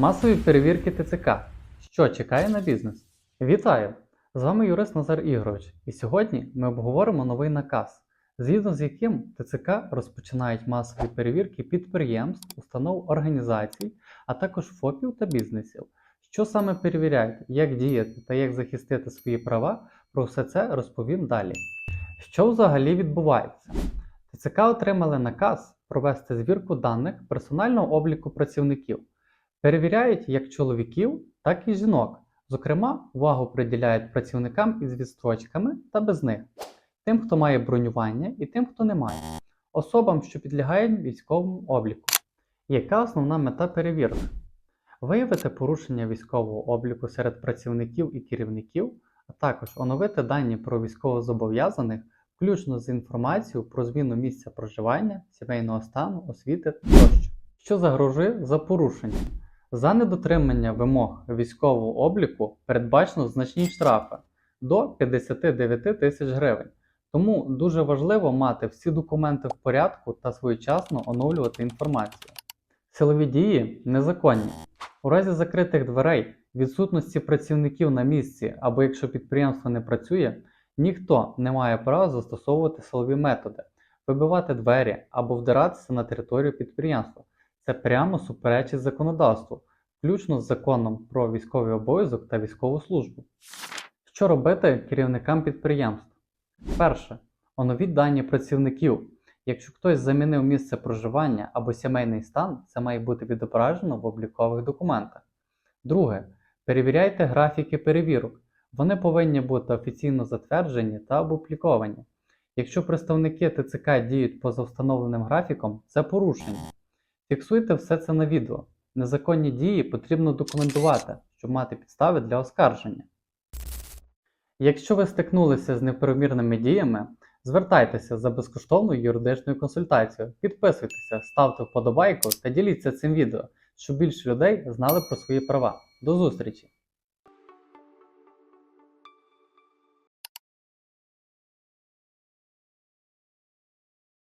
Масові перевірки ТЦК. Що чекає на бізнес? Вітаю! З вами юрист Назар Ігорович, і сьогодні ми обговоримо новий наказ, згідно з яким ТЦК розпочинають масові перевірки підприємств, установ, організацій, а також ФОПів та бізнесів. Що саме перевіряють, як діяти та як захистити свої права, про все це розповім далі. Що взагалі відбувається? ТЦК отримали наказ провести звірку даних персонального обліку працівників. Перевіряють як чоловіків, так і жінок. Зокрема, увагу приділяють працівникам із відстрочками та без них, тим, хто має бронювання, і тим, хто не має, особам, що підлягають військовому обліку. Яка основна мета перевірки? Виявити порушення військового обліку серед працівників і керівників, а також оновити дані про військовозобов'язаних, включно з інформацією про зміну місця проживання, сімейного стану, освіти тощо, що загрожує за порушення. За недотримання вимог військового обліку передбачено значні штрафи до 59 тисяч гривень. Тому дуже важливо мати всі документи в порядку та своєчасно оновлювати інформацію. Силові дії незаконні. У разі закритих дверей, відсутності працівників на місці або якщо підприємство не працює, ніхто не має права застосовувати силові методи, вибивати двері або вдиратися на територію підприємства. Це прямо суперечить законодавству, включно з законом про військовий обов'язок та військову службу. Що робити керівникам підприємств? Перше. Оновіть дані працівників. Якщо хтось замінив місце проживання або сімейний стан, це має бути відображено в облікових документах. Друге. Перевіряйте графіки перевірок. Вони повинні бути офіційно затверджені та опубліковані. Якщо представники ТЦК діють поза встановленим графіком, це порушення. Фіксуйте все це на відео. Незаконні дії потрібно документувати, щоб мати підстави для оскарження. Якщо ви стикнулися з неправомірними діями, звертайтеся за безкоштовною юридичною консультацією, підписуйтеся, ставте вподобайку та діліться цим відео, щоб більше людей знали про свої права. До зустрічі!